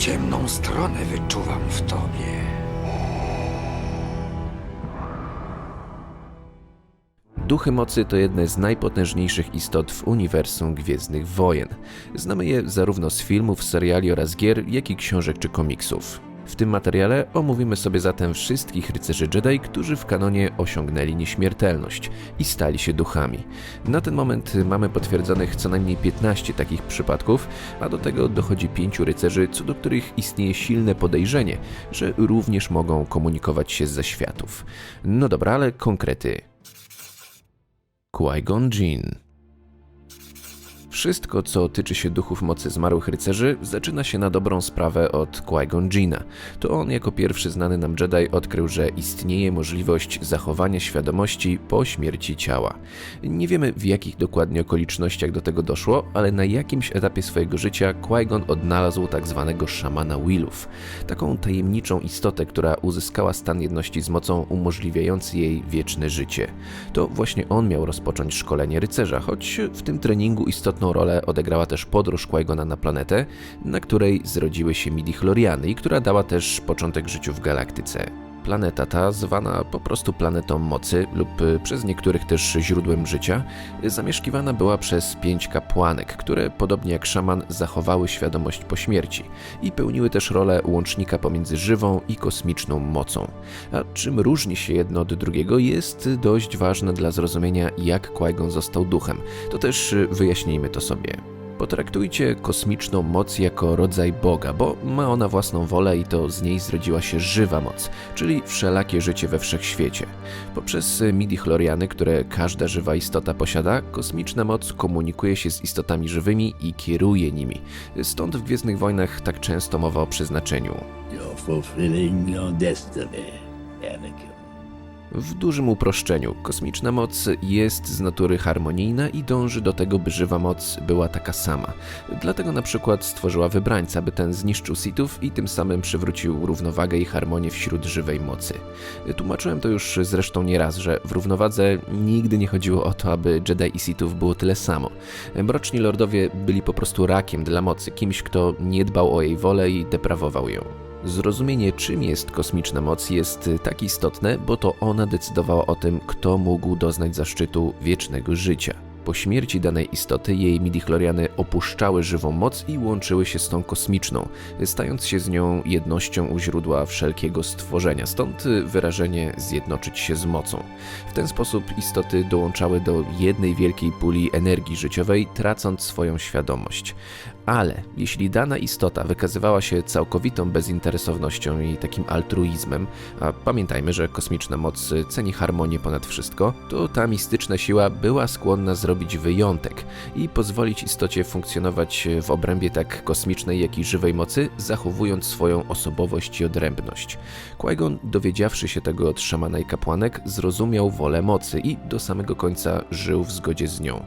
Ciemną stronę wyczuwam w tobie. Duchy mocy to jedne z najpotężniejszych istot w uniwersum Gwiezdnych Wojen. Znamy je zarówno z filmów, seriali oraz gier, jak i książek czy komiksów. W tym materiale omówimy sobie zatem wszystkich rycerzy Jedi, którzy w kanonie osiągnęli nieśmiertelność i stali się duchami. Na ten moment mamy potwierdzonych co najmniej 15 takich przypadków, a do tego dochodzi pięciu rycerzy, co do których istnieje silne podejrzenie, że również mogą komunikować się z zaświatów. No dobra, ale konkrety. Qui-Gon Jinn. Wszystko, co tyczy się duchów mocy zmarłych rycerzy, zaczyna się na dobrą sprawę od Qui-Gon Jinna. To on jako pierwszy znany nam Jedi odkrył, że istnieje możliwość zachowania świadomości po śmierci ciała. Nie wiemy w jakich dokładnie okolicznościach do tego doszło, ale na jakimś etapie swojego życia Qui-Gon odnalazł tak zwanego szamana Willów. Taką tajemniczą istotę, która uzyskała stan jedności z mocą umożliwiający jej wieczne życie. To właśnie on miał rozpocząć szkolenie rycerza, choć w tym treningu istotną rolę odegrała też podróż Qui-Gona na planetę, na której zrodziły się midichloriany i która dała też początek życiu w galaktyce. Planeta ta, zwana po prostu planetą mocy lub y, przez niektórych też źródłem życia, y, zamieszkiwana była przez pięć kapłanek, które podobnie jak szaman zachowały świadomość po śmierci i pełniły też rolę łącznika pomiędzy żywą i kosmiczną mocą. A czym różni się jedno od drugiego jest dość ważne dla zrozumienia jak Qui-Gon został duchem. To też y, wyjaśnijmy to sobie. Potraktujcie kosmiczną moc jako rodzaj Boga, bo ma ona własną wolę i to z niej zrodziła się żywa moc, czyli wszelakie życie we wszechświecie. Poprzez midichloriany, które każda żywa istota posiada, kosmiczna moc komunikuje się z istotami żywymi i kieruje nimi. Stąd w Gwiezdnych Wojnach tak często mowa o przeznaczeniu. You're fulfilling your destiny, Anakin. W dużym uproszczeniu, kosmiczna moc jest z natury harmonijna i dąży do tego, by żywa moc była taka sama. Dlatego na przykład stworzyła wybrańca, by ten zniszczył Sithów i tym samym przywrócił równowagę i harmonię wśród żywej mocy. Tłumaczyłem to już zresztą nieraz, że w równowadze nigdy nie chodziło o to, aby Jedi i Sithów było tyle samo. Mroczni lordowie byli po prostu rakiem dla mocy, kimś, kto nie dbał o jej wolę i deprawował ją. Zrozumienie, czym jest kosmiczna moc, jest tak istotne, bo to ona decydowała o tym, kto mógł doznać zaszczytu wiecznego życia. Po śmierci danej istoty jej midichloriany opuszczały żywą moc i łączyły się z tą kosmiczną, stając się z nią jednością u źródła wszelkiego stworzenia, stąd wyrażenie zjednoczyć się z mocą. W ten sposób istoty dołączały do jednej wielkiej puli energii życiowej, tracąc swoją świadomość. Ale jeśli dana istota wykazywała się całkowitą bezinteresownością i takim altruizmem, a pamiętajmy, że kosmiczna moc ceni harmonię ponad wszystko, to ta mistyczna siła była skłonna zrobić wyjątek i pozwolić istocie funkcjonować w obrębie tak kosmicznej, jak i żywej mocy, zachowując swoją osobowość i odrębność. Qui-Gon, dowiedziawszy się tego od szamana i kapłanek, zrozumiał wolę mocy i do samego końca żył w zgodzie z nią.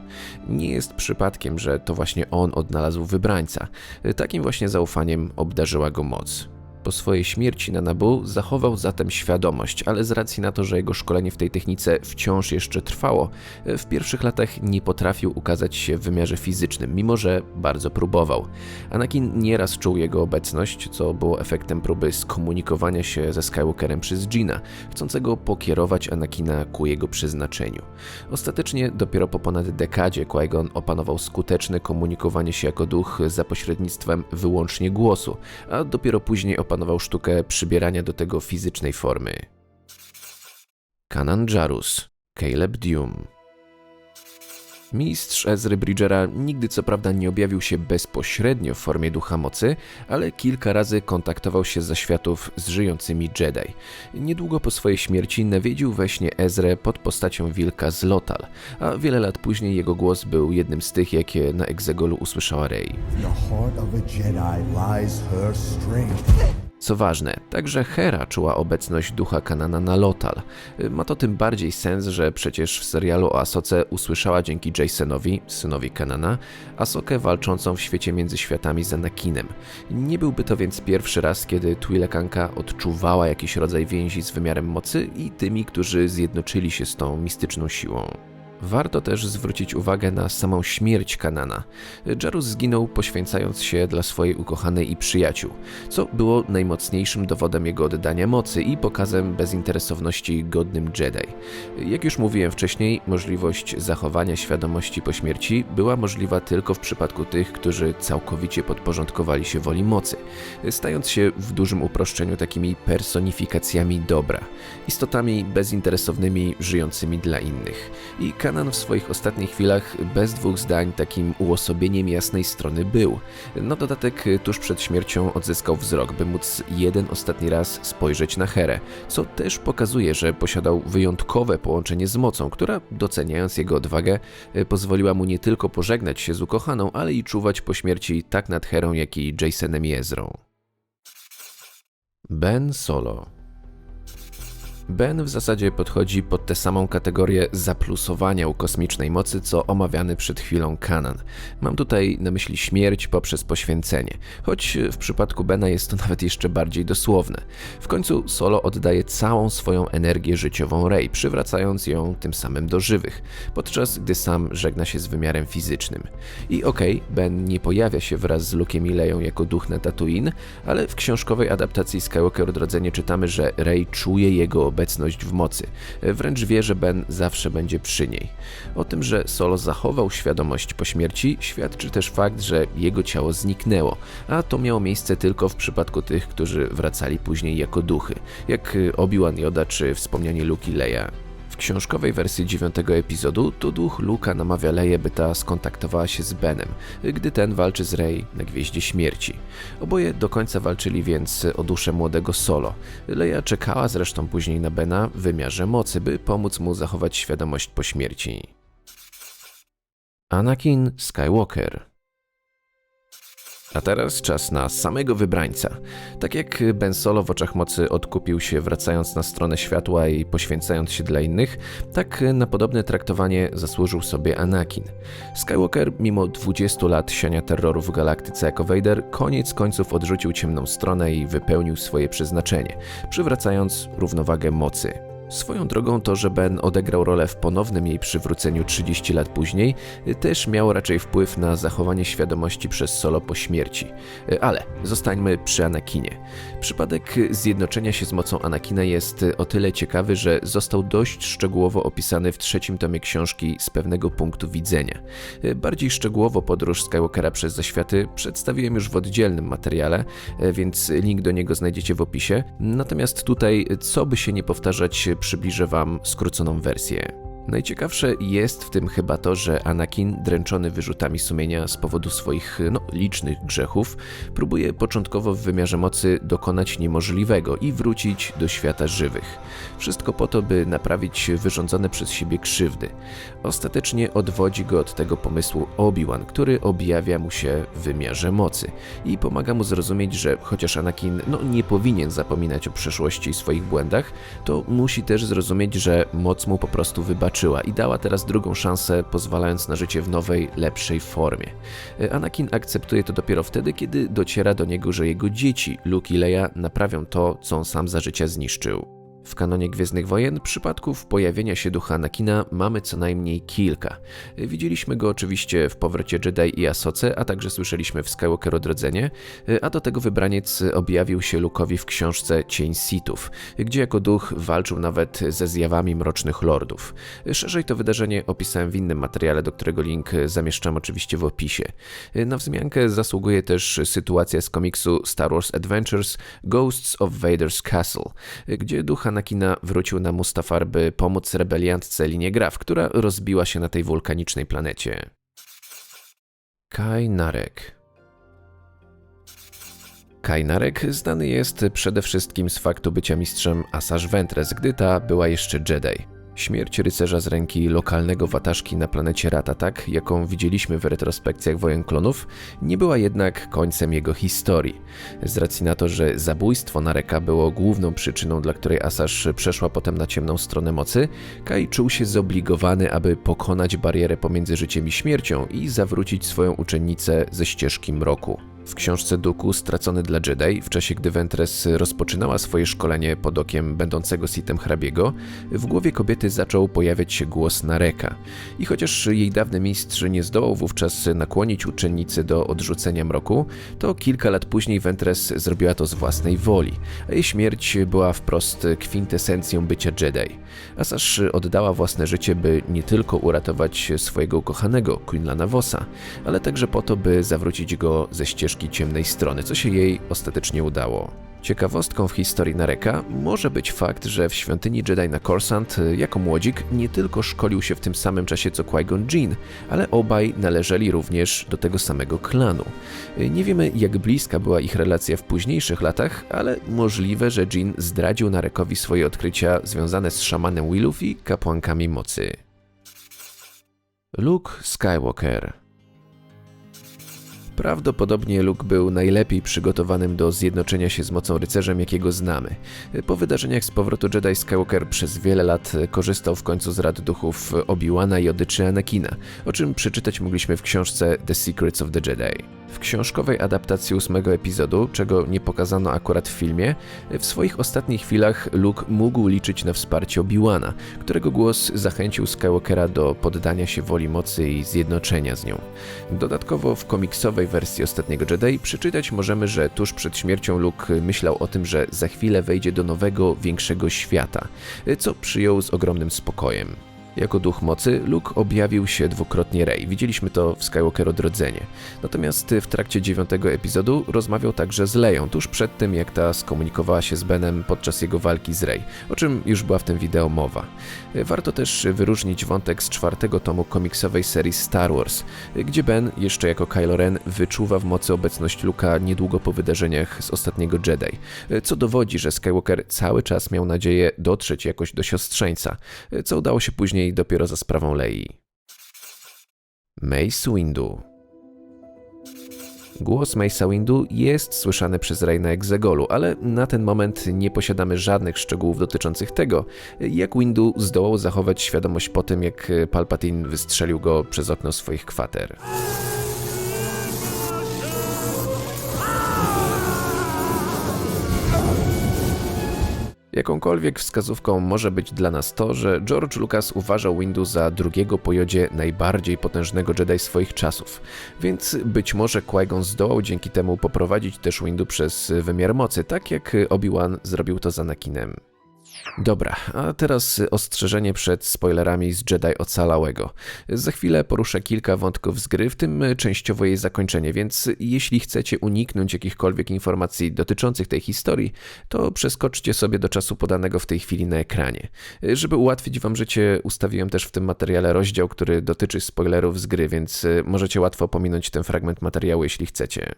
Nie jest przypadkiem, że to właśnie on odnalazł wybrańca. Takim właśnie zaufaniem obdarzyła go moc. Po swojej śmierci na Nabu zachował zatem świadomość, ale z racji na to, że jego szkolenie w tej technice wciąż jeszcze trwało, w pierwszych latach nie potrafił ukazać się w wymiarze fizycznym, mimo że bardzo próbował. Anakin nieraz czuł jego obecność, co było efektem próby skomunikowania się ze Skywalkerem przez Gina, chcącego pokierować Anakina ku jego przeznaczeniu. Ostatecznie dopiero po ponad dekadzie Qui-Gon opanował skuteczne komunikowanie się jako duch za pośrednictwem wyłącznie głosu, a dopiero później opanował sztukę przybierania do tego fizycznej formy. Kanan Jarus, Caleb Dume Mistrz Ezry Bridgera nigdy co prawda nie objawił się bezpośrednio w formie ducha mocy, ale kilka razy kontaktował się z zaświatów z żyjącymi Jedi. Niedługo po swojej śmierci nawiedził we śnie Ezrę pod postacią wilka z Lotal, a wiele lat później jego głos był jednym z tych, jakie na Exegolu usłyszała Rey. Co ważne, także Hera czuła obecność ducha Kanana na Lotal. Ma to tym bardziej sens, że przecież w serialu o Asoce usłyszała dzięki Jasonowi, synowi Kanana, Asokę walczącą w świecie między światami z Anakinem. Nie byłby to więc pierwszy raz, kiedy Twi'lekanka odczuwała jakiś rodzaj więzi z wymiarem mocy i tymi, którzy zjednoczyli się z tą mistyczną siłą. Warto też zwrócić uwagę na samą śmierć Kanana. Jarus zginął poświęcając się dla swojej ukochanej i przyjaciół, co było najmocniejszym dowodem jego oddania mocy i pokazem bezinteresowności godnym Jedi. Jak już mówiłem wcześniej, możliwość zachowania świadomości po śmierci była możliwa tylko w przypadku tych, którzy całkowicie podporządkowali się woli mocy, stając się w dużym uproszczeniu takimi personifikacjami dobra, istotami bezinteresownymi, żyjącymi dla innych. I w swoich ostatnich chwilach bez dwóch zdań takim uosobieniem jasnej strony był. Na dodatek tuż przed śmiercią odzyskał wzrok, by móc jeden ostatni raz spojrzeć na Herę, co też pokazuje, że posiadał wyjątkowe połączenie z mocą, która doceniając jego odwagę pozwoliła mu nie tylko pożegnać się z ukochaną, ale i czuwać po śmierci tak nad Herą, jak i Jasonem i Ezrą. Ben Solo Ben w zasadzie podchodzi pod tę samą kategorię zaplusowania u kosmicznej mocy, co omawiany przed chwilą Kanan. Mam tutaj na myśli śmierć poprzez poświęcenie, choć w przypadku Bena jest to nawet jeszcze bardziej dosłowne. W końcu Solo oddaje całą swoją energię życiową Rey, przywracając ją tym samym do żywych, podczas gdy sam żegna się z wymiarem fizycznym. I okej, okay, Ben nie pojawia się wraz z Luke'em i Leją jako duch na Tatooine, ale w książkowej adaptacji Skywalker Odrodzenie czytamy, że Rey czuje jego obecność w mocy. Wręcz wie, że Ben zawsze będzie przy niej. O tym, że Solo zachował świadomość po śmierci, świadczy też fakt, że jego ciało zniknęło, a to miało miejsce tylko w przypadku tych, którzy wracali później jako duchy, jak Obi-Wan Yoda czy wspomniani Luke i Leia. W książkowej wersji dziewiątego epizodu to duch Luka namawia Leję, by ta skontaktowała się z Benem, gdy ten walczy z Rey na Gwieździe Śmierci. Oboje do końca walczyli więc o duszę młodego Solo. Leia czekała zresztą później na Bena w wymiarze mocy, by pomóc mu zachować świadomość po śmierci. Anakin Skywalker a teraz czas na samego wybrańca. Tak jak Ben Solo w oczach mocy odkupił się wracając na stronę światła i poświęcając się dla innych, tak na podobne traktowanie zasłużył sobie Anakin. Skywalker, mimo 20 lat siania terroru w galaktyce jako Vader, koniec końców odrzucił ciemną stronę i wypełnił swoje przeznaczenie, przywracając równowagę mocy. Swoją drogą to, że Ben odegrał rolę w ponownym jej przywróceniu 30 lat później, też miało raczej wpływ na zachowanie świadomości przez Solo po śmierci. Ale zostańmy przy Anakinie. Przypadek zjednoczenia się z mocą Anakina jest o tyle ciekawy, że został dość szczegółowo opisany w trzecim tomie książki z pewnego punktu widzenia. Bardziej szczegółowo podróż Skywalkera przez zaświaty przedstawiłem już w oddzielnym materiale, więc link do niego znajdziecie w opisie. Natomiast tutaj, co by się nie powtarzać, przybliżę Wam skróconą wersję. Najciekawsze jest w tym chyba to, że Anakin, dręczony wyrzutami sumienia z powodu swoich no, licznych grzechów, próbuje początkowo w wymiarze mocy dokonać niemożliwego i wrócić do świata żywych. Wszystko po to, by naprawić wyrządzone przez siebie krzywdy. Ostatecznie odwodzi go od tego pomysłu Obi-Wan, który objawia mu się w wymiarze mocy i pomaga mu zrozumieć, że chociaż Anakin no, nie powinien zapominać o przeszłości i swoich błędach, to musi też zrozumieć, że moc mu po prostu wybaczy zobaczyła i dała teraz drugą szansę, pozwalając na życie w nowej, lepszej formie. Anakin akceptuje to dopiero wtedy, kiedy dociera do niego, że jego dzieci, Luke i Leia, naprawią to, co on sam za życia zniszczył. W kanonie Gwiezdnych Wojen przypadków pojawienia się ducha Anakina mamy co najmniej kilka. Widzieliśmy go oczywiście w powrocie Jedi i Asoce, a także słyszeliśmy w Skywalker Odrodzenie, a do tego wybraniec objawił się Lukowi w książce Cień Sithów, gdzie jako duch walczył nawet ze zjawami Mrocznych Lordów. Szerzej to wydarzenie opisałem w innym materiale, do którego link zamieszczam oczywiście w opisie. Na wzmiankę zasługuje też sytuacja z komiksu Star Wars Adventures Ghosts of Vader's Castle, gdzie duch Anakina wrócił na Mustafar, by pomóc rebeliantce Linie Graf, która rozbiła się na tej wulkanicznej planecie. Kai Narek Kajnarek znany jest przede wszystkim z faktu bycia mistrzem Asajj Ventress, gdy ta była jeszcze Jedi. Śmierć rycerza z ręki lokalnego wataszki na planecie Ratatak, jaką widzieliśmy w retrospekcjach wojen klonów, nie była jednak końcem jego historii. Z racji na to, że zabójstwo Nareka było główną przyczyną, dla której Asasz przeszła potem na ciemną stronę mocy, Kai czuł się zobligowany, aby pokonać barierę pomiędzy życiem i śmiercią i zawrócić swoją uczennicę ze ścieżki mroku. W książce Duku Stracony dla Jedi, w czasie gdy Ventress rozpoczynała swoje szkolenie pod okiem będącego sitem hrabiego, w głowie kobiety zaczął pojawiać się głos Nareka. I chociaż jej dawny mistrz nie zdołał wówczas nakłonić uczennicy do odrzucenia mroku, to kilka lat później Ventress zrobiła to z własnej woli, a jej śmierć była wprost kwintesencją bycia Jedi. Asash oddała własne życie, by nie tylko uratować swojego ukochanego Quinlana Vossa, ale także po to, by zawrócić go ze ścieżki ciemnej strony, co się jej ostatecznie udało. Ciekawostką w historii Nareka może być fakt, że w świątyni Jedi na Coruscant jako młodzik nie tylko szkolił się w tym samym czasie co Qui-Gon Jinn, ale obaj należeli również do tego samego klanu. Nie wiemy jak bliska była ich relacja w późniejszych latach, ale możliwe, że Jin zdradził Narekowi swoje odkrycia związane z szamanem Willów i kapłankami mocy. Luke Skywalker Prawdopodobnie Luke był najlepiej przygotowanym do zjednoczenia się z mocą rycerzem, jakiego znamy. Po wydarzeniach z powrotu Jedi Skywalker przez wiele lat korzystał w końcu z rad duchów Obi-Wana, Jody czy Anakina, o czym przeczytać mogliśmy w książce The Secrets of the Jedi. W książkowej adaptacji ósmego epizodu, czego nie pokazano akurat w filmie, w swoich ostatnich chwilach Luke mógł liczyć na wsparcie Obi-Wana, którego głos zachęcił Skywalkera do poddania się woli mocy i zjednoczenia z nią. Dodatkowo w komiksowej wersji Ostatniego Jedi przeczytać możemy, że tuż przed śmiercią Luke myślał o tym, że za chwilę wejdzie do nowego, większego świata, co przyjął z ogromnym spokojem. Jako duch mocy Luke objawił się dwukrotnie Rey. Widzieliśmy to w Skywalker Odrodzenie. Natomiast w trakcie dziewiątego epizodu rozmawiał także z Leją, tuż przed tym jak ta skomunikowała się z Benem podczas jego walki z Rey, o czym już była w tym wideo mowa. Warto też wyróżnić wątek z czwartego tomu komiksowej serii Star Wars, gdzie Ben, jeszcze jako Kylo Ren, wyczuwa w mocy obecność Luka niedługo po wydarzeniach z ostatniego Jedi, co dowodzi, że Skywalker cały czas miał nadzieję dotrzeć jakoś do siostrzeńca, co udało się później dopiero za sprawą Lei. Mace Windu Głos Mace'a Windu jest słyszany przez Rey na Exegolu, ale na ten moment nie posiadamy żadnych szczegółów dotyczących tego, jak Windu zdołał zachować świadomość po tym, jak Palpatine wystrzelił go przez okno swoich kwater. Jakąkolwiek wskazówką może być dla nas to, że George Lucas uważał Windu za drugiego po jodzie najbardziej potężnego Jedi swoich czasów, więc być może Qui-Gon zdołał dzięki temu poprowadzić też Windu przez wymiar mocy, tak jak Obi-Wan zrobił to z Anakinem. Dobra, a teraz ostrzeżenie przed spoilerami z Jedi Ocalałego. Za chwilę poruszę kilka wątków z gry, w tym częściowo jej zakończenie, więc jeśli chcecie uniknąć jakichkolwiek informacji dotyczących tej historii, to przeskoczcie sobie do czasu podanego w tej chwili na ekranie. Żeby ułatwić wam życie, ustawiłem też w tym materiale rozdział, który dotyczy spoilerów z gry, więc możecie łatwo pominąć ten fragment materiału, jeśli chcecie.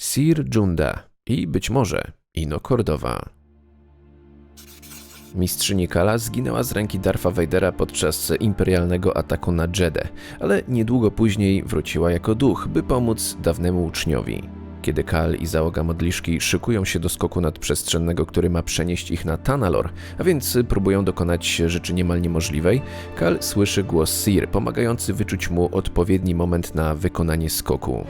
Sir Junda i być może Ino Cordowa. Mistrzyni Kala zginęła z ręki Darfa Vadera podczas imperialnego ataku na Jedę, ale niedługo później wróciła jako duch, by pomóc dawnemu uczniowi. Kiedy Kal i załoga modliszki szykują się do skoku nadprzestrzennego, który ma przenieść ich na Tanalor, a więc próbują dokonać rzeczy niemal niemożliwej, Kal słyszy głos Sir, pomagający wyczuć mu odpowiedni moment na wykonanie skoku.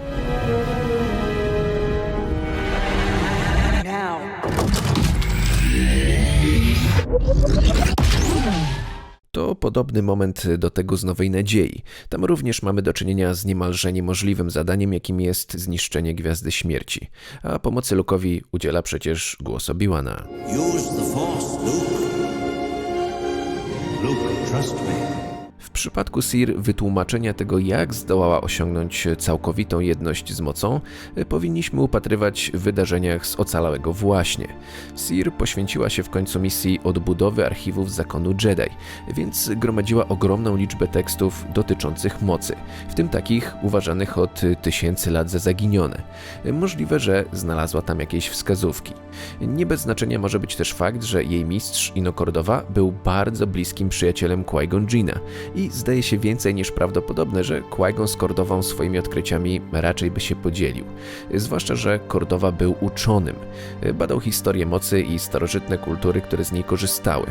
To podobny moment do tego z Nowej Nadziei. Tam również mamy do czynienia z niemalże niemożliwym zadaniem, jakim jest zniszczenie Gwiazdy Śmierci. A pomocy Lukowi udziela przecież głos Obi-Wana. Use the Force, Luke. Luke, trust me. W przypadku Sir wytłumaczenia tego, jak zdołała osiągnąć całkowitą jedność z mocą, powinniśmy upatrywać w wydarzeniach z ocalałego właśnie. Sir poświęciła się w końcu misji odbudowy archiwów zakonu Jedi, więc gromadziła ogromną liczbę tekstów dotyczących mocy, w tym takich uważanych od tysięcy lat za zaginione. Możliwe, że znalazła tam jakieś wskazówki. Nie bez znaczenia może być też fakt, że jej mistrz Inokordowa był bardzo bliskim przyjacielem Qui-Gon i zdaje się więcej niż prawdopodobne, że Qui-Gon z Kordową swoimi odkryciami raczej by się podzielił. Zwłaszcza, że Kordowa był uczonym. Badał historię mocy i starożytne kultury, które z niej korzystały.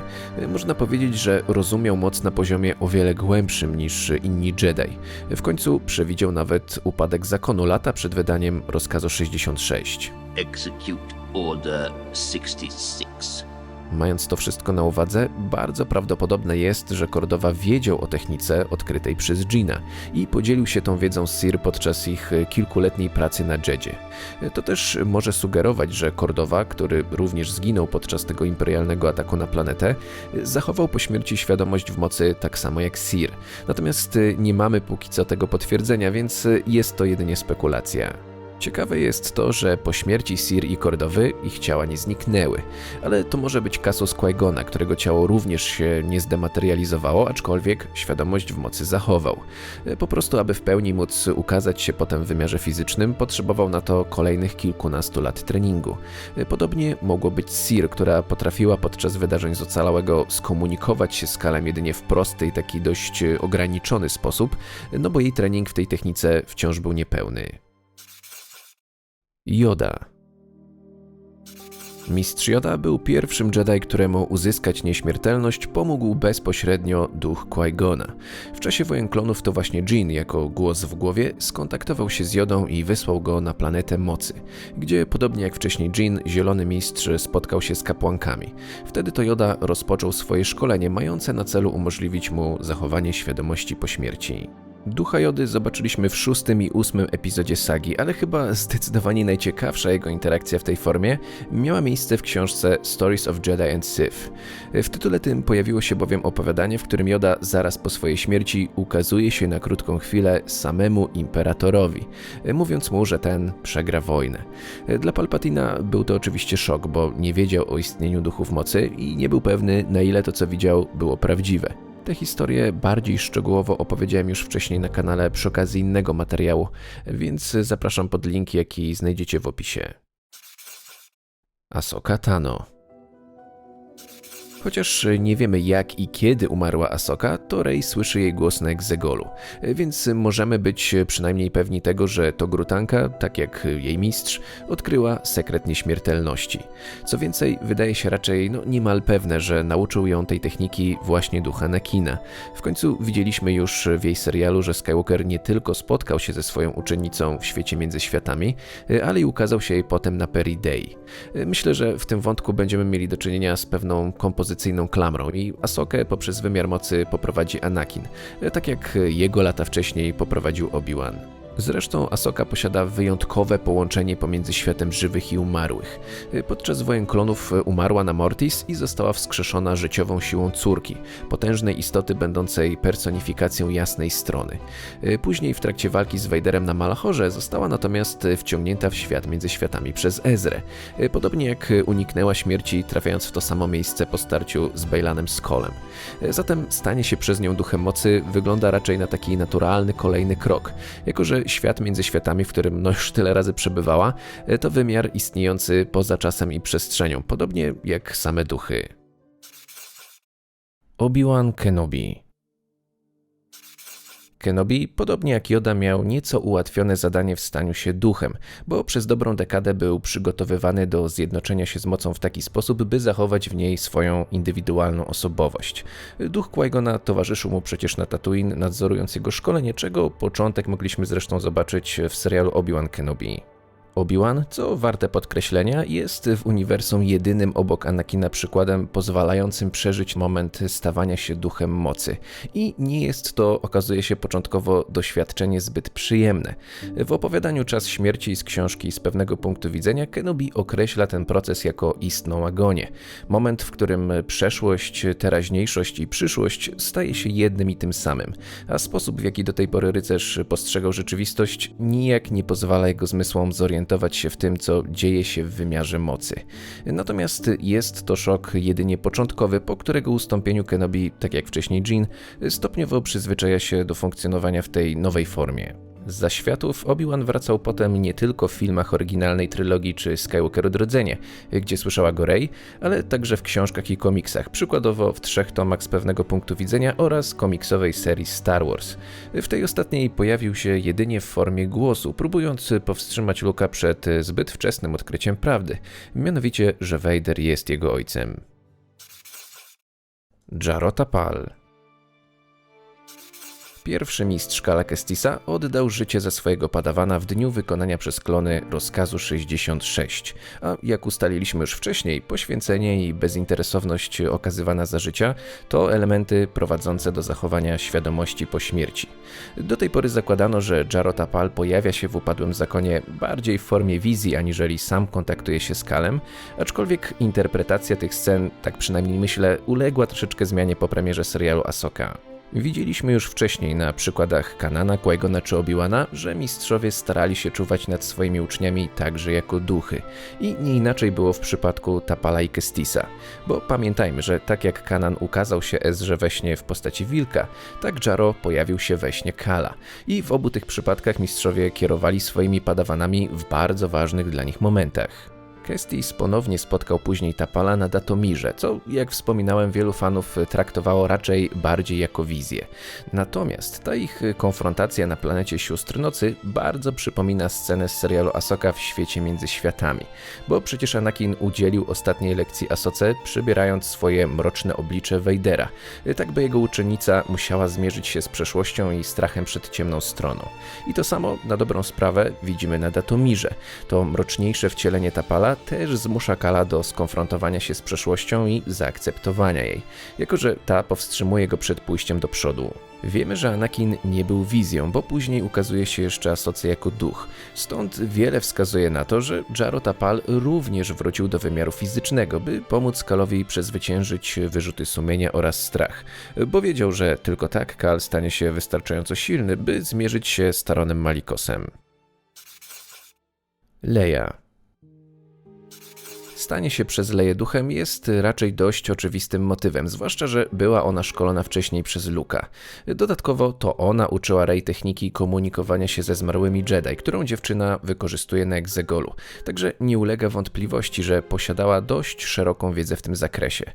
Można powiedzieć, że rozumiał moc na poziomie o wiele głębszym niż inni Jedi. W końcu przewidział nawet upadek zakonu lata przed wydaniem rozkazu 66. Execute Order 66. Mając to wszystko na uwadze, bardzo prawdopodobne jest, że Kordowa wiedział o technice odkrytej przez Gina i podzielił się tą wiedzą z Sir podczas ich kilkuletniej pracy na Jedzie. To też może sugerować, że Kordowa, który również zginął podczas tego imperialnego ataku na planetę, zachował po śmierci świadomość w mocy tak samo jak Sir. Natomiast nie mamy póki co tego potwierdzenia, więc jest to jedynie spekulacja. Ciekawe jest to, że po śmierci Sir i Kordowy ich ciała nie zniknęły, ale to może być kasus Qui-Gona, którego ciało również się nie zdematerializowało, aczkolwiek świadomość w mocy zachował. Po prostu, aby w pełni móc ukazać się potem w wymiarze fizycznym, potrzebował na to kolejnych kilkunastu lat treningu. Podobnie mogło być Sir, która potrafiła podczas wydarzeń z ocalałego skomunikować się z Kalem jedynie w prosty i taki dość ograniczony sposób, no bo jej trening w tej technice wciąż był niepełny. Joda. Mistrz Joda był pierwszym Jedi, któremu uzyskać nieśmiertelność pomógł bezpośrednio duch Qui-Gona. W czasie wojen klonów to właśnie Jin, jako głos w głowie, skontaktował się z Jodą i wysłał go na planetę mocy, gdzie podobnie jak wcześniej Jin, Zielony Mistrz spotkał się z kapłankami. Wtedy to Joda rozpoczął swoje szkolenie, mające na celu umożliwić mu zachowanie świadomości po śmierci. Ducha Jody zobaczyliśmy w szóstym i ósmym epizodzie sagi, ale chyba zdecydowanie najciekawsza jego interakcja w tej formie miała miejsce w książce Stories of Jedi and Sith. W tytule tym pojawiło się bowiem opowiadanie, w którym Joda zaraz po swojej śmierci ukazuje się na krótką chwilę samemu imperatorowi, mówiąc mu, że ten przegra wojnę. Dla Palpatina był to oczywiście szok, bo nie wiedział o istnieniu duchów mocy i nie był pewny, na ile to co widział było prawdziwe. Tę historię bardziej szczegółowo opowiedziałem już wcześniej na kanale przy okazji innego materiału, więc zapraszam pod link, jaki znajdziecie w opisie. Asoka Tano Chociaż nie wiemy jak i kiedy umarła Asoka, to Rey słyszy jej głos na Exegolu, więc możemy być przynajmniej pewni tego, że to Grutanka, tak jak jej mistrz, odkryła sekret nieśmiertelności. Co więcej, wydaje się raczej no, niemal pewne, że nauczył ją tej techniki właśnie ducha Nakina. W końcu widzieliśmy już w jej serialu, że Skywalker nie tylko spotkał się ze swoją uczennicą w świecie między światami, ale i ukazał się jej potem na Peri Day. Myślę, że w tym wątku będziemy mieli do czynienia z pewną kompozycją klamrą i Asokę poprzez wymiar mocy poprowadzi Anakin, tak jak jego lata wcześniej poprowadził Obi-Wan. Zresztą Asoka posiada wyjątkowe połączenie pomiędzy światem żywych i umarłych. Podczas wojen klonów umarła na Mortis i została wskrzeszona życiową siłą córki, potężnej istoty będącej personifikacją jasnej strony. Później w trakcie walki z Vaderem na Malachorze została natomiast wciągnięta w świat między światami przez Ezrę, podobnie jak uniknęła śmierci trafiając w to samo miejsce po starciu z Bejlanem Skolem. Zatem stanie się przez nią duchem mocy wygląda raczej na taki naturalny kolejny krok, jako że świat między światami, w którym no już tyle razy przebywała, to wymiar istniejący poza czasem i przestrzenią, podobnie jak same duchy. Obi-Wan Kenobi Kenobi, podobnie jak Yoda, miał nieco ułatwione zadanie w staniu się duchem, bo przez dobrą dekadę był przygotowywany do zjednoczenia się z mocą w taki sposób, by zachować w niej swoją indywidualną osobowość. Duch Qui-Gona towarzyszył mu przecież na Tatooine, nadzorując jego szkolenie, czego początek mogliśmy zresztą zobaczyć w serialu Obi-Wan Kenobi. Obi-Wan, co warte podkreślenia, jest w uniwersum jedynym obok Anakina przykładem pozwalającym przeżyć moment stawania się duchem mocy. I nie jest to, okazuje się początkowo, doświadczenie zbyt przyjemne. W opowiadaniu Czas Śmierci z książki z pewnego punktu widzenia Kenobi określa ten proces jako istną agonię. Moment, w którym przeszłość, teraźniejszość i przyszłość staje się jednym i tym samym, a sposób w jaki do tej pory rycerz postrzegał rzeczywistość nijak nie pozwala jego zmysłom zorientować zorientować się w tym, co dzieje się w wymiarze mocy. Natomiast jest to szok jedynie początkowy, po którego ustąpieniu Kenobi, tak jak wcześniej Jean, stopniowo przyzwyczaja się do funkcjonowania w tej nowej formie. Z zaświatów Obi-Wan wracał potem nie tylko w filmach oryginalnej trylogii czy Skywalker Odrodzenie, gdzie słyszała go Rey, ale także w książkach i komiksach, przykładowo w trzech tomach z pewnego punktu widzenia oraz komiksowej serii Star Wars. W tej ostatniej pojawił się jedynie w formie głosu, próbując powstrzymać Luka przed zbyt wczesnym odkryciem prawdy, mianowicie, że Vader jest jego ojcem. Jarota Pal Pierwszy mistrz Kala Kestisa oddał życie za swojego padawana w dniu wykonania przez klony rozkazu 66, a jak ustaliliśmy już wcześniej, poświęcenie i bezinteresowność okazywana za życia to elementy prowadzące do zachowania świadomości po śmierci. Do tej pory zakładano, że Jarota Pal pojawia się w upadłym zakonie bardziej w formie wizji, aniżeli sam kontaktuje się z Kalem, aczkolwiek interpretacja tych scen, tak przynajmniej myślę, uległa troszeczkę zmianie po premierze serialu Ahsoka. Widzieliśmy już wcześniej na przykładach Kanana, Qui-Gona czy Obi-Wana, że mistrzowie starali się czuwać nad swoimi uczniami także jako duchy. I nie inaczej było w przypadku Tapala i Kestisa. Bo pamiętajmy, że tak jak Kanan ukazał się Ezrze we śnie w postaci wilka, tak Jaro pojawił się we śnie Kala. I w obu tych przypadkach mistrzowie kierowali swoimi padawanami w bardzo ważnych dla nich momentach. Kestis ponownie spotkał później Tapala na Datomirze, co, jak wspominałem, wielu fanów traktowało raczej bardziej jako wizję. Natomiast ta ich konfrontacja na planecie Sióstr Nocy bardzo przypomina scenę z serialu Asoka w świecie między światami, bo przecież Anakin udzielił ostatniej lekcji Asoce, przybierając swoje mroczne oblicze Vadera, tak by jego uczennica musiała zmierzyć się z przeszłością i strachem przed ciemną stroną. I to samo, na dobrą sprawę, widzimy na Datomirze. To mroczniejsze wcielenie Tapala też zmusza Kala do skonfrontowania się z przeszłością i zaakceptowania jej, jako że ta powstrzymuje go przed pójściem do przodu. Wiemy, że Anakin nie był wizją, bo później ukazuje się jeszcze Asoce jako duch. Stąd wiele wskazuje na to, że Jaro Tapal również wrócił do wymiaru fizycznego, by pomóc Kalowi przezwyciężyć wyrzuty sumienia oraz strach, bo wiedział, że tylko tak Kal stanie się wystarczająco silny, by zmierzyć się z Taronem Malikosem. Leia Stanie się przez Leję duchem jest raczej dość oczywistym motywem, zwłaszcza, że była ona szkolona wcześniej przez Luka. Dodatkowo to ona uczyła Rey techniki komunikowania się ze zmarłymi Jedi, którą dziewczyna wykorzystuje na Exegolu, także nie ulega wątpliwości, że posiadała dość szeroką wiedzę w tym zakresie.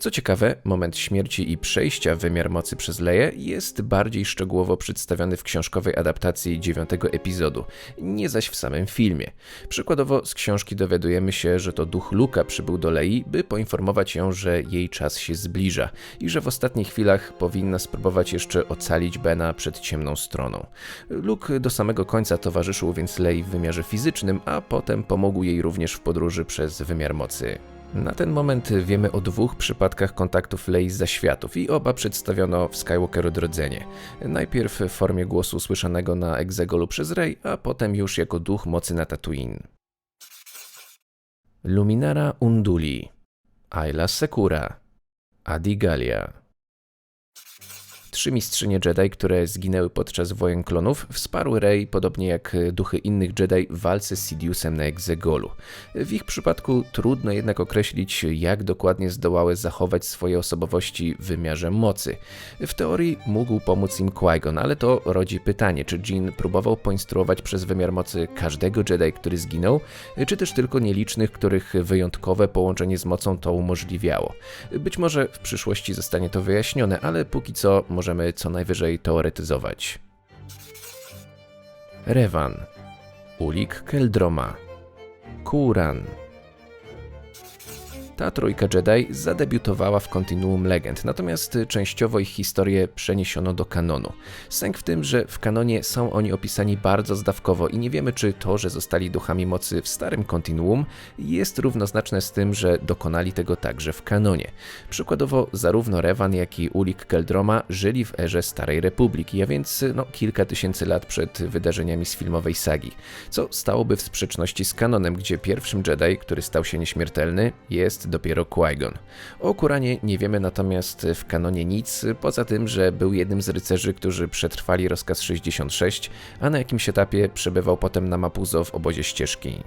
Co ciekawe, moment śmierci i przejścia w wymiar mocy przez Leję jest bardziej szczegółowo przedstawiony w książkowej adaptacji dziewiątego epizodu, nie zaś w samym filmie. Przykładowo z książki dowiadujemy się, że to duch Luka przybył do Lei, by poinformować ją, że jej czas się zbliża i że w ostatnich chwilach powinna spróbować jeszcze ocalić Bena przed ciemną stroną. Luke do samego końca towarzyszył więc Lei w wymiarze fizycznym, a potem pomógł jej również w podróży przez wymiar mocy. Na ten moment wiemy o dwóch przypadkach kontaktów Lei z zaświatów i oba przedstawiono w Skywalker Odrodzenie. Najpierw w formie głosu słyszanego na Exegolu przez Rey, a potem już jako duch mocy na Tatooine. Luminara Unduli, Ayla Sekura, Adi Galia. Trzy mistrzynie Jedi, które zginęły podczas wojen klonów, wsparły Rey, podobnie jak duchy innych Jedi, w walce z Sidiusem na Exegolu. W ich przypadku trudno jednak określić, jak dokładnie zdołały zachować swoje osobowości w wymiarze mocy. W teorii mógł pomóc im Qui-Gon, ale to rodzi pytanie, czy Jin próbował poinstruować przez wymiar mocy każdego Jedi, który zginął, czy też tylko nielicznych, których wyjątkowe połączenie z mocą to umożliwiało. Być może w przyszłości zostanie to wyjaśnione, ale póki co możemy co najwyżej teoretyzować. Revan, Ulik Keldroma, Kuran. Ta trójka Jedi zadebiutowała w Continuum Legend, natomiast częściowo ich historię przeniesiono do kanonu. Sęk w tym, że w kanonie są oni opisani bardzo zdawkowo i nie wiemy, czy to, że zostali duchami mocy w starym Continuum, jest równoznaczne z tym, że dokonali tego także w kanonie. Przykładowo, zarówno Revan, jak i Ulik Keldroma żyli w erze Starej Republiki, a więc no, kilka tysięcy lat przed wydarzeniami z filmowej sagi, co stałoby w sprzeczności z kanonem, gdzie pierwszym Jedi, który stał się nieśmiertelny, jest dopiero Qui-Gon. O Kuranie nie wiemy natomiast w kanonie nic, poza tym, że był jednym z rycerzy, którzy przetrwali rozkaz 66, a na jakimś etapie przebywał potem na Mapuzo w obozie ścieżki.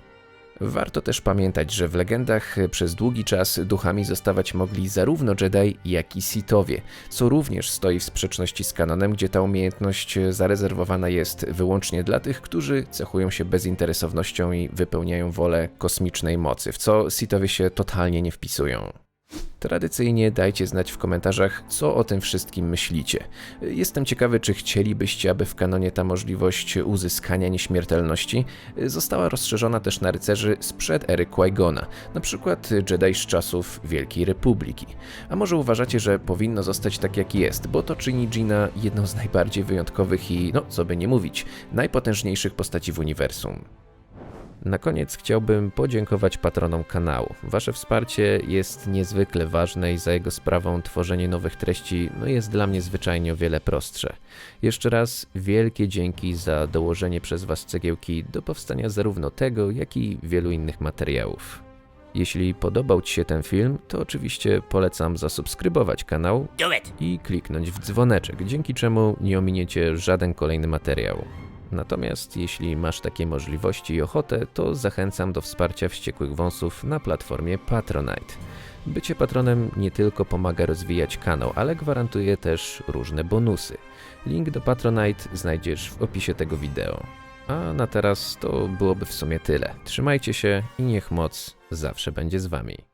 Warto też pamiętać, że w legendach przez długi czas duchami zostawać mogli zarówno Jedi, jak i Sithowie, co również stoi w sprzeczności z kanonem, gdzie ta umiejętność zarezerwowana jest wyłącznie dla tych, którzy cechują się bezinteresownością i wypełniają wolę kosmicznej mocy, w co Sithowie się totalnie nie wpisują. Tradycyjnie dajcie znać w komentarzach, co o tym wszystkim myślicie. Jestem ciekawy, czy chcielibyście, aby w kanonie ta możliwość uzyskania nieśmiertelności została rozszerzona też na rycerzy sprzed ery Qui-Gona, na przykład Jedi z czasów Wielkiej Republiki. A może uważacie, że powinno zostać tak jak jest, bo to czyni Gina jedną z najbardziej wyjątkowych i, no co by nie mówić, najpotężniejszych postaci w uniwersum. Na koniec chciałbym podziękować patronom kanału. Wasze wsparcie jest niezwykle ważne i za jego sprawą tworzenie nowych treści no jest dla mnie zwyczajnie o wiele prostsze. Jeszcze raz wielkie dzięki za dołożenie przez Was cegiełki do powstania zarówno tego, jak i wielu innych materiałów. Jeśli podobał Ci się ten film, to oczywiście polecam zasubskrybować kanał i kliknąć w dzwoneczek, dzięki czemu nie ominiecie żaden kolejny materiał. Natomiast jeśli masz takie możliwości i ochotę, to zachęcam do wsparcia wściekłych wąsów na platformie Patronite. Bycie patronem nie tylko pomaga rozwijać kanał, ale gwarantuje też różne bonusy. Link do Patronite znajdziesz w opisie tego wideo. A na teraz to byłoby w sumie tyle. Trzymajcie się i niech moc zawsze będzie z wami.